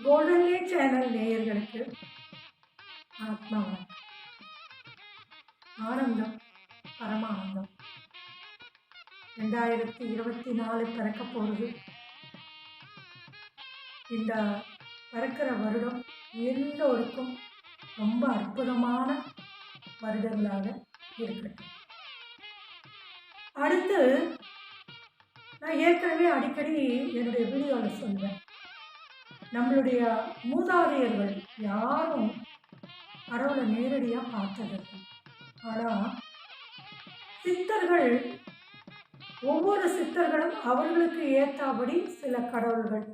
கோல்டன்லே channel நேயர்களுக்கு ஆத்மா ஆனந்தம் பரமானந்தம். ரெண்டாயிரத்தி இருபத்தி நாலு பிறக்க போகிறது இந்த பிறக்கிற வருடம் எல்லோருக்கும் ரொம்ப அற்புதமான வருடங்களாக இருக்கட்டும். அடுத்து நான் ஏற்கனவே அடிக்கடி என்னுடைய வீடியோவில் சொல்வேன் நம்மளுடைய மூதாதையர்கள் யாரும் கடவுளை நேரடியாக பார்த்ததில்லை ஆனால் சித்தர்கள் ஒவ்வொரு சித்தர்களும் அவர்களுக்கு ஏற்றபடி சில கடவுள்கள்.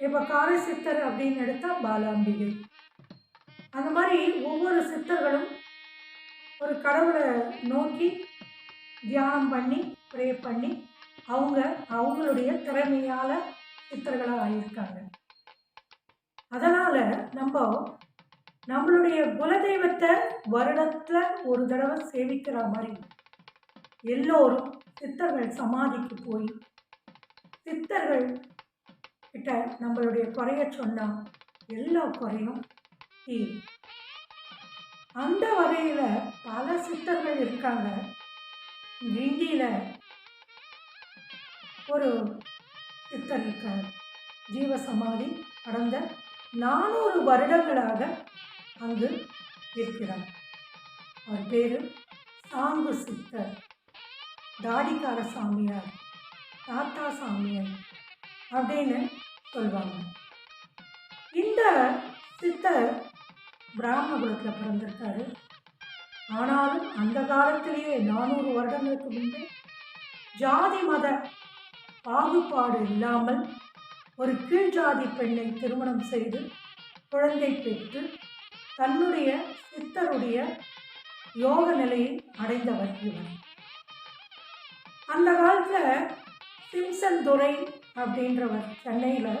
இப்போ காரை சித்தர் அப்படின்னு எடுத்தால் பாலாம்பிகை. அந்த மாதிரி ஒவ்வொரு சித்தர்களும் ஒரு கடவுளை நோக்கி தியானம் பண்ணி ப்ரே பண்ணி அவங்க அவங்களுடைய திறமையால் சித்தர்களாக ஆகியிருக்காங்க அதனால் நம்ம நம்மளுடைய குலதெய்வத்தை வருடத்தில் ஒரு தடவை சேவிக்கிற மாதிரி எல்லோரும் சித்தர்கள் சமாதிக்கு போய் சித்தர்கள் கிட்ட நம்மளுடைய குறைய சொன்னால் எல்லா குறையும் தீரும். அந்த வகையில் பல சித்தர்கள் இருக்காங்க. கிண்டியில் ஒரு சித்தர் இருக்கார். ஜீவசமாதி அடந்த நானூறு வருடங்களாக அங்கு இருக்கிறார். அவர் பேர் சாங்கு சித்தர். தாடிக்கார சாமியார் தாத்தா சாமியார் அப்படின்னு சொல்லுவாங்க இந்த சித்தர் பிராமண குலத்தில் பிறந்திருக்காரு. ஆனாலும் அந்த காலத்திலேயே நானூறு வருடங்களுக்கு முன்பே ஜாதி மத பாகுபாடு இல்லாமல் ஒரு கீழ் ஜாதி பெண்ணை திருமணம் செய்து குழந்தை பெற்று தன்னுடைய சித்தருடைய யோக நிலையை அடைந்தவர் இவர். அந்த காலத்தில் சிம்சன் துரை அப்படின்றவர் சென்னையில்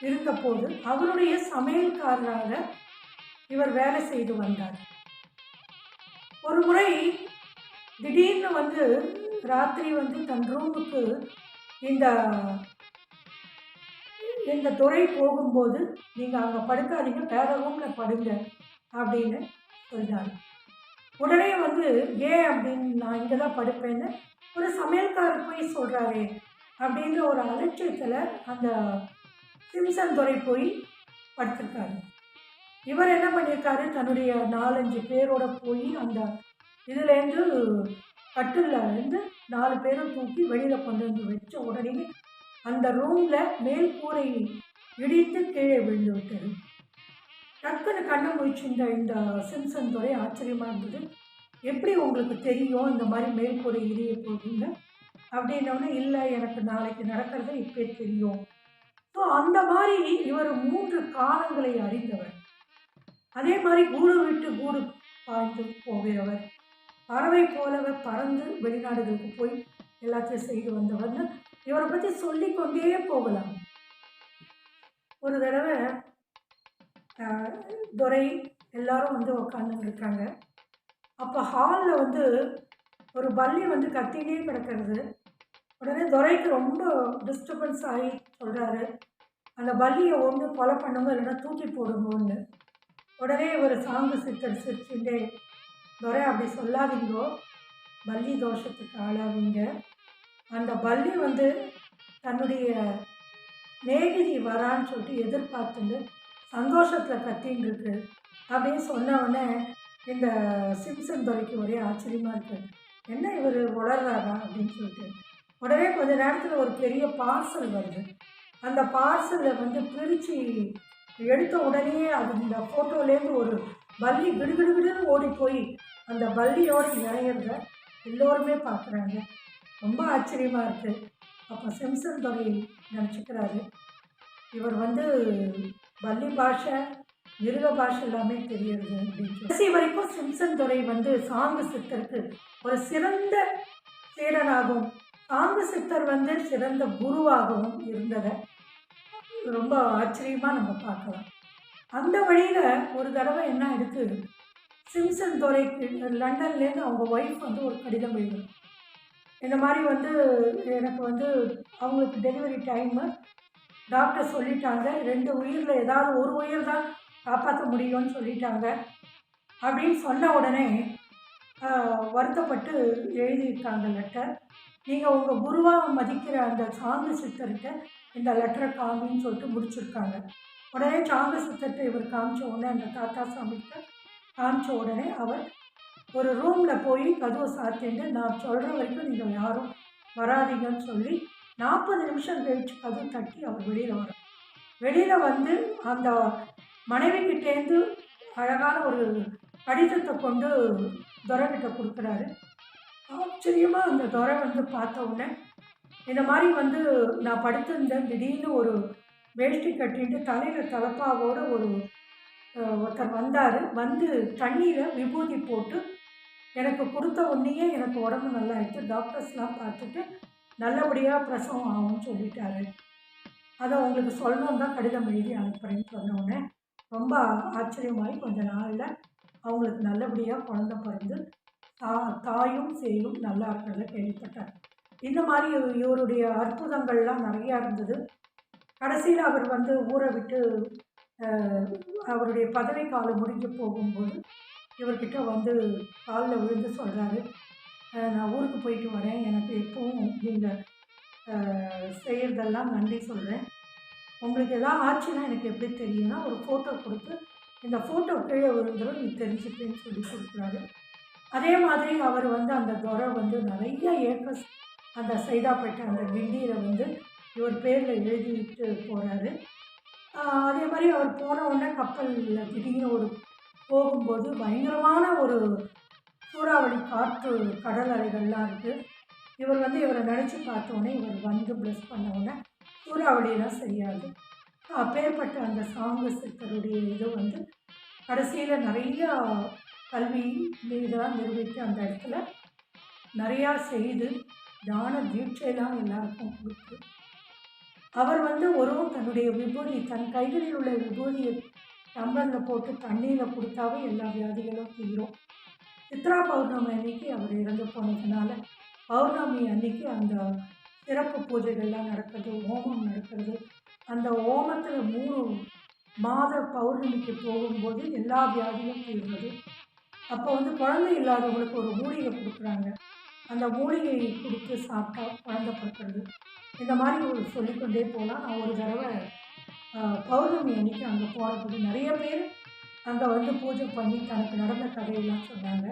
இருந்தபோது அவருடைய சமையல்காரராக இவர் வேலை செய்து வந்தார். ஒரு முறை திடீர்னு வந்து ராத்திரி வந்து தன் ரூமுக்கு இந்த இந்த துறை போகும்போது நீங்கள் அங்கே படுக்காதீங்க வேற ரூமில் படுங்க அப்படின்னு சொன்னார் உடனே வந்து ஏன் அப்படின்னு நான் இங்கே தான் படுப்பேன்னு ஒரு சமையல்காரர் போய் சொல்கிறாரே அப்படின்ற ஒரு அலட்சியத்தில் அந்த சிம்சன் துறை போய் படுத்திருக்காரு. இவர் என்ன பண்ணியிருக்காரு தன்னுடைய நாலஞ்சு பேரோட போய் அந்த இதுலேருந்து கட்டில் இருந்து நாலு பேரும் தூக்கி வெளியில் கொண்டு வந்து வச்ச உடனே அந்த ரூமில் மேல் கூரை இடித்து கீழே விழுந்து விட்டது டக்குன்னு கண்ணை முடிச்சிருந்த இந்த சிம்சன் துறை ஆச்சரியமாக இருந்தது. எப்படி உங்களுக்கு தெரியும் இந்த மாதிரி மேல் கூரை இடிய போகுதுன்னு? அப்படின்னோடனே இல்லை எனக்கு நாளைக்கு நடக்கிறது இப்போ தெரியும். ஸோ அந்த மாதிரி இவர் மூன்று காலங்களை அறிந்தவர். அதே மாதிரி கூடு விட்டு கூடு பாய்ந்து போகிறவர். பறவை போலவர் பறந்து வெளிநாடுகளுக்கு போய் எல்லாத்தையும் செய்து வந்தவர்னு இவரை பற்றி சொல்லிக்கொண்டே போகலாம். ஒரு தடவை துரை எல்லாரும் வந்து உக்காந்துட்டு இருக்காங்க. அப்போ ஹாலில் வந்து ஒரு பள்ளி வந்து கத்தினே கிடக்கிறது. உடனே துரைக்கு ரொம்ப டிஸ்டர்பன்ஸ் ஆகி சொல்கிறாரு அந்த பல்லியை ஒன்று கொலை பண்ணுங்க இல்லைன்னா தூக்கி போடுங்கன்னு. உடனே ஒரு சாங்கு சித்தர் சிரிச்சுட்டே துரை அப்படி சொல்லாதீங்கோ. பள்ளி தோஷத்துக்கு ஆளாவீங்க. அந்த பள்ளி வந்து தன்னுடைய நேகிதி வரான்னு சொல்லிட்டு எதிர்பார்த்துட்டு சந்தோஷத்தில் கத்தின்னு இருக்கு அப்படின்னு சொன்ன உடனே இந்த சிம்சன் துறைக்கு ஒரே ஆச்சரியமாக இருக்குது என்ன இவர் உளர்றாரா அப்படின்னு சொல்லிட்டு. உடனே கொஞ்ச நேரத்தில் ஒரு பெரிய பார்சல் வருது. அந்த பார்சலில் வந்து பிரித்து எடுத்த உடனே அது இந்த ஃபோட்டோலேருந்து ஒரு பல்லி கிடுகிடுகிடுன்னு ஓடி போய் அந்த பல்லியோடு இணையிறத எல்லோருமே பார்க்குறாங்க. ரொம்ப ஆச்சரியமாக இருக்குது அப்போ சிம்சன் தொகை நினச்சிக்கிறாரு. இவர் வந்து பள்ளி பாஷை மிருக பாஷை எல்லாமே தெரியுது அப்படின்னு கடைசி வரைக்கும் சிம்சன் துறை வந்து சாங்கு சித்தருக்கு ஒரு சிறந்த சீடனாகவும் சாங்கு சித்தர் வந்து சிறந்த குருவாகவும் இருந்ததை ரொம்ப ஆச்சரியமாக நம்ம பார்க்கலாம். அந்த வழியில் ஒரு தடவை என்ன எடுத்து சிம்சன் துறைக்கு லண்டன்லேருந்து அவங்க ஒய்ஃப் வந்து ஒரு கடிதம் எழுதும் இந்த மாதிரி வந்து எனக்கு வந்து அவங்களுக்கு டெலிவரி டைமு டாக்டர் சொல்லிட்டாங்க. ரெண்டு உயிரில் ஏதாவது ஒரு உயிர் தான் காப்பாற்ற முடியும்னு சொல்லிட்டாங்க. அப்படின்னு சொன்ன உடனே வருத்தப்பட்டு எழுதியிருக்காங்க லெட்டர் நீங்கள் உங்கள் குருவாக மதிக்கிற அந்த சாங்கு சித்தர்கிட்ட இந்த லெட்டரை காமின்னு சொல்லிட்டு முடிச்சிருக்காங்க. உடனே சாங்கு சித்தர்கிட்ட இவர் காமிச்ச உடனே அந்த தாத்தா சாமிகிட்ட காமிச்ச உடனே அவர் ஒரு ரூமில் போய் கதவை சாத்திட்டு நான் சொல்கிற வரைக்கும் நீங்கள் யாரும் வராதீங்கன்னு சொல்லி நாற்பது நிமிஷம் கழிச்சு கதவு தட்டி அவர் வெளியில் வரும் வெளியில் வந்து அந்த மனைவிக்கிட்டேருந்து அழகான ஒரு கடிதத்தை கொண்டு துரைக்கிட்ட கொடுக்குறாரு. ஆச்சரியமாக அந்த துரை வந்து பார்த்த உடனே இந்த மாதிரி வந்து நான் படுத்திருந்தேன் திடீர்னு ஒரு வேஷ்டி கட்டிட்டு தலையில் தலப்பாவோட ஒரு ஒருத்தர் வந்தார். வந்து தண்ணியில் விபூதி போட்டு எனக்கு கொடுத்த உடனேயே எனக்கு உடம்பு நல்லா ஆயிடுச்சு டாக்டர்ஸ்லாம் பார்த்துட்டு நல்லபடியாக பிரசவம் ஆகும்னு சொல்லிட்டாரு. அதை உங்களுக்கு சொல்லணும் தான் கடிதம் எழுதி அனுப்புகிறேன்னு சொன்னோடனே ரொம்ப ஆச்சரியமாகி கொஞ்ச நாளில் அவங்களுக்கு நல்லபடியாக குழந்த பிறந்து தா தாயும் சேயும் நல்லா இருக்கிறத கேள்விப்பட்டார். இந்த மாதிரி இவருடைய அற்புதங்கள்லாம் நிறையா இருந்தது. கடைசியில் அவர் வந்து ஊரை விட்டு அவருடைய பதவி காலம் முடிஞ்சு போகும்போது இவர்கிட்ட வந்து காலில் விழுந்து சொல்கிறாரு நான் ஊருக்கு போயிட்டு வரேன். எனக்கு எப்பவும் நீங்கள் செய்கிறதெல்லாம் நன்றி சொல்கிறேன் உங்களுக்கு எதாவது ஆச்சுன்னா எனக்கு எப்படி தெரியும்னா ஒரு ஃபோட்டோ கொடுத்து இந்த ஃபோட்டோ கீழே விழுந்துடும் நீ தெரிஞ்சுப்பேன்னு சொல்லி கொடுக்குறாரு. அதே மாதிரி அவர் வந்து அந்த துறை வந்து நிறைய ஏக்கர்ஸ் அந்த சைதாப்பேட்டை அந்த கிண்டியில் வந்து இவர் பேரில் எழுதிட்டு போகிறாரு அதே மாதிரி அவர் போன உடனே கப்பலில் திடீர்னு ஒரு போகும்போது பயங்கரமான ஒரு சூறாவளி காற்று கடல் அலைகள்லாம் இருக்குது இவர் வந்து இவரை நினச்சி பார்த்தோன்னே இவர் வந்து ப்ளஸ் பண்ணவுடனே சூறாவளியெல்லாம் செய்யாது அப்பேற்பட்ட அந்த சாங்க சித்தருடைய இது வந்து கடைசியில் நிறையா கல்வி இதெல்லாம் நிரூபித்து அந்த இடத்துல நிறையா செய்து தான தீட்சையெல்லாம் எல்லாருக்கும் கொடுத்து அவர் வந்து ஒருவன் தன்னுடைய விபூதி தன் கைகளில் உள்ள விபூதியை டம்ளரில் போட்டு தண்ணியில் கொடுத்தாவே எல்லா வியாதிகளும் தீரும். சித்ரா பௌர்ணமி அன்னைக்கு அவர் இறந்து போனதுனால பௌர்ணமி அன்னைக்கு அந்த சிறப்பு பூஜைகள்லாம் நடக்கிறது ஹோமம் நடக்கிறது. அந்த ஹோமத்தில் மூணு மாத பௌர்ணமிக்கு போகும்போது எல்லா வியாதியும் தீர்வது அப்போ வந்து குழந்தை இல்லாதவங்களுக்கு ஒரு மூலிகை கொடுக்குறாங்க. அந்த மூலிகையை கொடுத்து சாப்பிட்டா குழந்தை பிறக்கிறது. இந்த மாதிரி ஒரு சொல்லிக்கொண்டே போகலாம் நான் ஒரு தடவை பௌர்ணமி அன்னைக்கு அங்கே போகிறபோது நிறைய பேர் அங்கே வந்து பூஜை பண்ணி தனக்கு நடந்த கதையெல்லாம் சொன்னாங்க.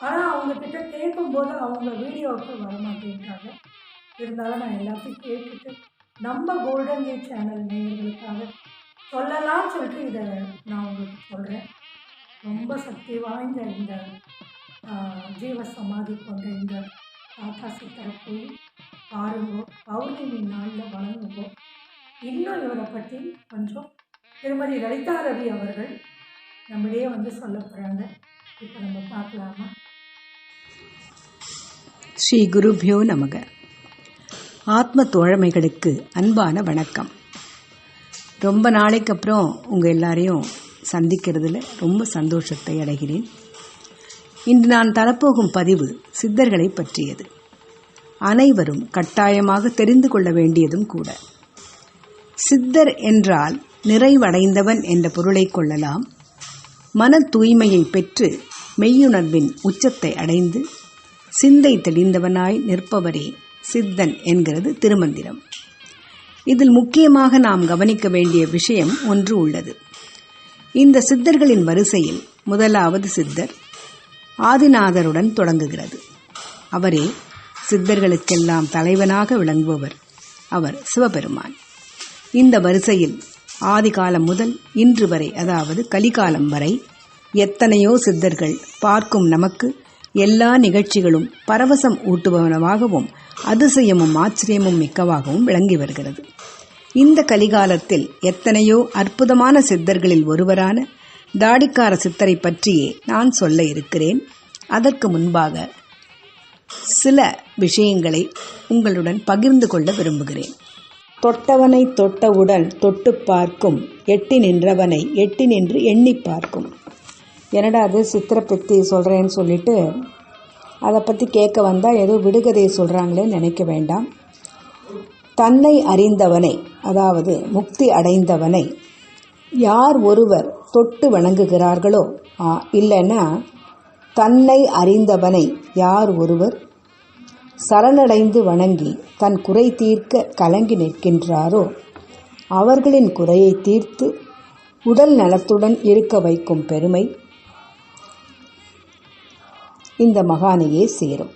ஆனால் அவங்கக்கிட்ட கேட்கும்போது அவங்க வீடியோவுக்கு வர மாட்டேன்றாங்க இருந்தாலும் நான் எல்லாத்தையும் கேட்டுட்டு நம்ம கோல்டன் கேட் சேனல் நேயர்களுக்காக சொல்லலாம்னு சொல்லிட்டு இதை நான் உங்களுக்கு சொல்கிறேன் ரொம்ப சக்தி வாய்ந்த இந்த ஜீவ சமாதி கொண்ட இந்த தாத்தா சித்தரை போய் பாருங்கோ. பௌர்ணமி நாளில் வழங்குவோம் இன்னும் இவரை பற்றி கொஞ்சம் திருமதி லலிதா ரவி அவர்கள் நம்மளே வந்து சொல்ல போகிறாங்க இப்போ நம்ம பார்க்கலாமா? ஸ்ரீ குருபியோ நமக. ஆத்ம தோழமைகளுக்கு அன்பான வணக்கம். ரொம்ப நாளைக்கு அப்புறம் உங்கள் எல்லாரையும் சந்திக்கிறதுல ரொம்ப சந்தோஷத்தை அடைகிறேன். இன்று நான் தரப்போகும் பதிவு சித்தர்களை பற்றியது. அனைவரும் கட்டாயமாக தெரிந்து கொள்ள வேண்டியதும் கூட. சித்தர் என்றால் நிறைவடைந்தவன் என்ற பொருளை கொள்ளலாம். மன தூய்மையை பெற்று மெய்யுணர்வின் உச்சத்தை அடைந்து சிந்தை தெளிந்தவனாய் நிற்பவரே சித்தன் என்கிறது திருமந்திரம். இதில் முக்கியமாக நாம் கவனிக்க வேண்டிய விஷயம் ஒன்று உள்ளது. இந்த சித்தர்களின் வரிசையில் முதலாவது சித்தர் ஆதிநாதருடன் தொடங்குகிறது. அவரே சித்தர்களுக்கெல்லாம் தலைவனாக விளங்குபவர். அவர் சிவபெருமான். இந்த வரிசையில் ஆதிகாலம் முதல் இன்று வரை அதாவது கலிகாலம் வரை எத்தனையோ சித்தர்கள் பார்க்கும் நமக்கு எல்லா நிகழ்ச்சிகளும் பரவசம் ஊட்டுபவனவாகவும் அதிசயமும் ஆச்சரியமும் மிக்கவாகவும் விளங்கி வருகிறது. இந்த கலிகாலத்தில் எத்தனையோ அற்புதமான சித்தர்களில் ஒருவரான தாடிக்கார சித்தரை பற்றியே நான் சொல்ல இருக்கிறேன். அதற்கு முன்பாக சில விஷயங்களை உங்களுடன் பகிர்ந்து கொள்ள விரும்புகிறேன். தொட்டவனை தொட்டவுடன் தொட்டு பார்க்கும். எட்டி நின்றவனை எட்டி நின்று எண்ணி பார்க்கும். என்னடா அது சித்திரை பற்றி சொல்கிறேன்னு சொல்லிட்டு அதை பற்றி கேட்க வந்தால் ஏதோ விடுகதையை சொல்கிறாங்களே நினைக்க வேண்டாம். தன்னை அறிந்தவனை அதாவது முக்தி அடைந்தவனை யார் ஒருவர் தொட்டு வணங்குகிறார்களோ இல்லைன்னா தன்னை அறிந்தவனை யார் ஒருவர் சரணடைந்து வணங்கி தன் குறை தீர்க்க கலங்கி நிற்கின்றாரோ? அவர்களின் குறையை தீர்த்து உடல் நலத்துடன் இருக்க வைக்கும் பெருமை இந்த மகானையே சேரும்.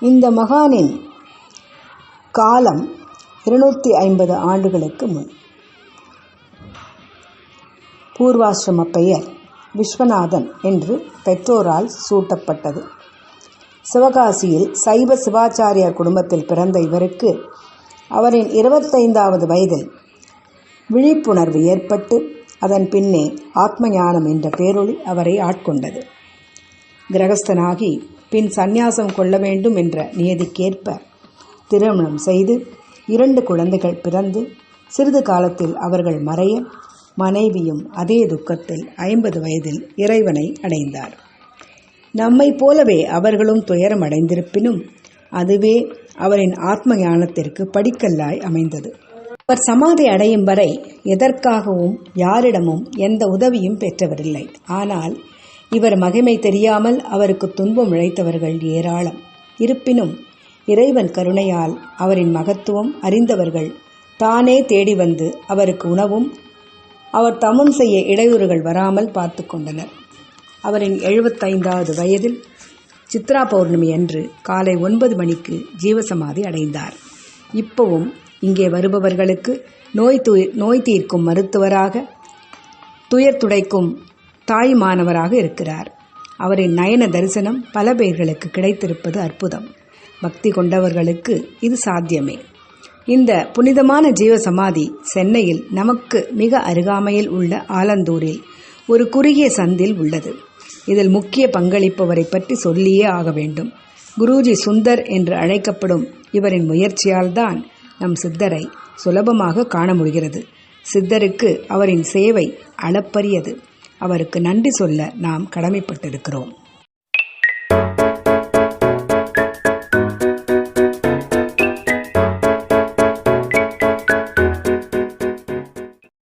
இந்த மகானின் காலம் இருநூற்றி ஐம்பது ஆண்டுகளுக்கு முன். பூர்வாசிரம பெயர் விஸ்வநாதன் என்று பெற்றோரால் சூட்டப்பட்டது. சிவகாசியில் சைவ சிவாச்சாரியார் குடும்பத்தில் பிறந்த இவருக்கு அவரின் இருபத்தைந்தாவது வயதில் விழிப்புணர்வு ஏற்பட்டு அதன் பின்னே ஆத்ம ஞானம் என்ற பேரொளி அவரை ஆட்கொண்டது. கிரகஸ்தனாகி பின் சந்நியாசம் கொள்ள வேண்டும் என்ற நியதிக்கேற்ப திருமணம் செய்து இரண்டு குழந்தைகள் பிறந்து சிறிது காலத்தில் அவர்கள் மறைய மனைவியும் அதே துக்கத்தில் ஐம்பது வயதில் இறைவனை அடைந்தார். நம்மைப் போலவே அவர்களும் துயரம் அடைந்திருப்பினும் அதுவே அவரின் ஆத்ம ஞானத்திற்கு படிக்கல்லாய் அமைந்தது. அவர் சமாதி அடையும் வரை எதற்காகவும் யாரிடமும் எந்த உதவியும் பெற்றவரில்லை. ஆனால் இவர் மகிமை தெரியாமல் அவருக்கு துன்பம் இழைத்தவர்கள் ஏராளம். இருப்பினும் இறைவன் கருணையால் அவரின் மகத்துவம் அறிந்தவர்கள் தானே தேடி வந்து அவருக்கு உணவும் அவர் தமம் செய்ய இடையூறுகள் வராமல் பார்த்து கொண்டனர். அவரின் எழுபத்தைந்தாவது வயதில் சித்ரா பௌர்ணமி அன்று காலை ஒன்பது மணிக்கு ஜீவசமாதி அடைந்தார். இப்பவும் இங்கே வருபவர்களுக்கு நோய் து நோய் தீர்க்கும் மருத்துவராக துயர் துடைக்கும் தாயுமானவராக இருக்கிறார். அவரின் நயன தரிசனம் பல பேர்களுக்கு கிடைத்திருப்பது அற்புதம். பக்தி கொண்டவர்களுக்கு இது சாத்தியமே. இந்த புனிதமான ஜீவ சமாதி சென்னையில் நமக்கு மிக அருகாமையில் உள்ள ஆலந்தூரில் ஒரு குறுகிய சந்தில் உள்ளது. இதில் முக்கிய பங்களிப்பவரை பற்றி சொல்லியே ஆக வேண்டும். குருஜி சுந்தர் என்று அழைக்கப்படும் இவரின் முயற்சியால்தான் நம் சித்தரை சுலபமாக காண முடிகிறது. சித்தருக்கு அவரின் சேவை அளப்பரியது. அவருக்கு நன்றி சொல்ல நாம் கடமைப்பட்டிருக்கிறோம்.